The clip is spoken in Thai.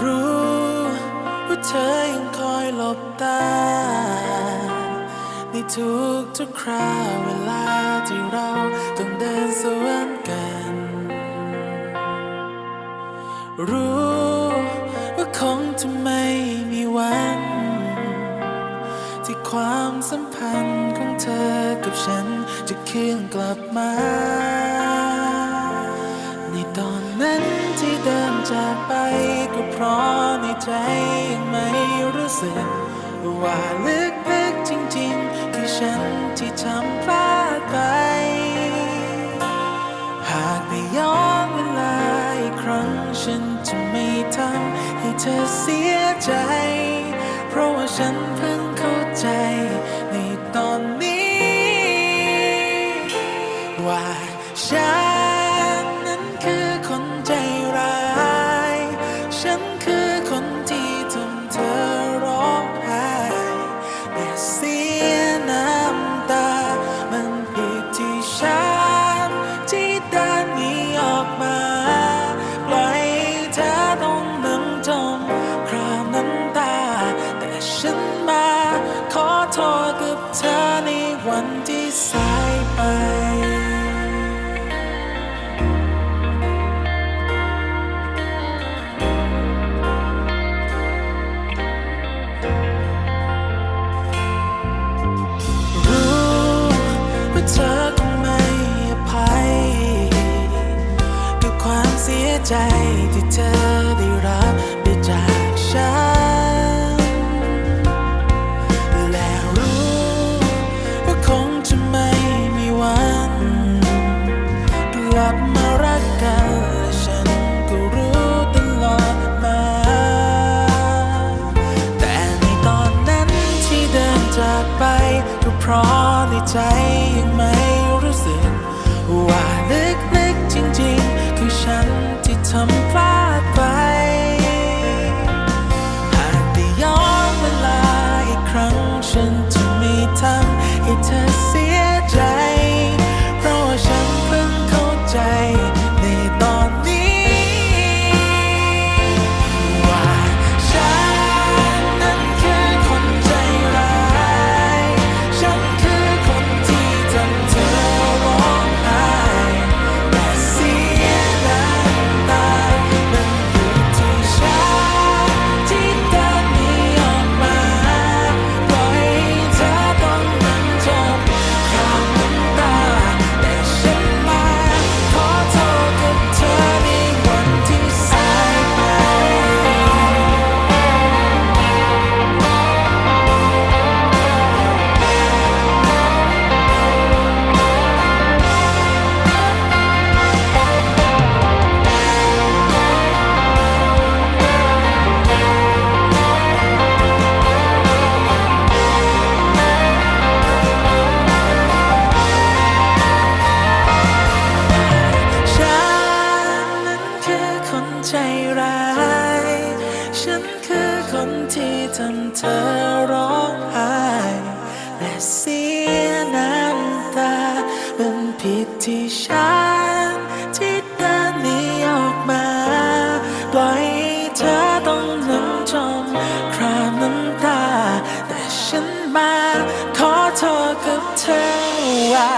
รู้ว่าเธอยังคอยหลบตา ในทุกทุกคราวเวลาที่เราต้องเดินสวนกัน รู้ว่าคงจะไม่มีวัน ที่ความสัมพันธ์ของเธอกับฉันจะคืนกลับมา ในใจยังไม่รู้สึก ว่าลึกๆจริงๆ คือฉันที่ทำพลาดไป หากได้ย้อนเวลาอีกครั้งฉันจะไม่ทำให้เธอเสียใจ เพราะว่าฉันเพิ่งเข้าใจ วันที่สายไป รู้ว่าเธอคงไม่อภัยกับความเสียใจที่เธอ กลับมารักกันและฉันก็รู้ตลอดมา แต่ในตอนนั้นที่เดินจากไปก็เพราะในใจยัง ที่ฉันที่เดินหนีออกมา ปล่อยเธอต้องนั่งจมคราน้ำตา แต่ฉันมาขอโทษกับเธอว่า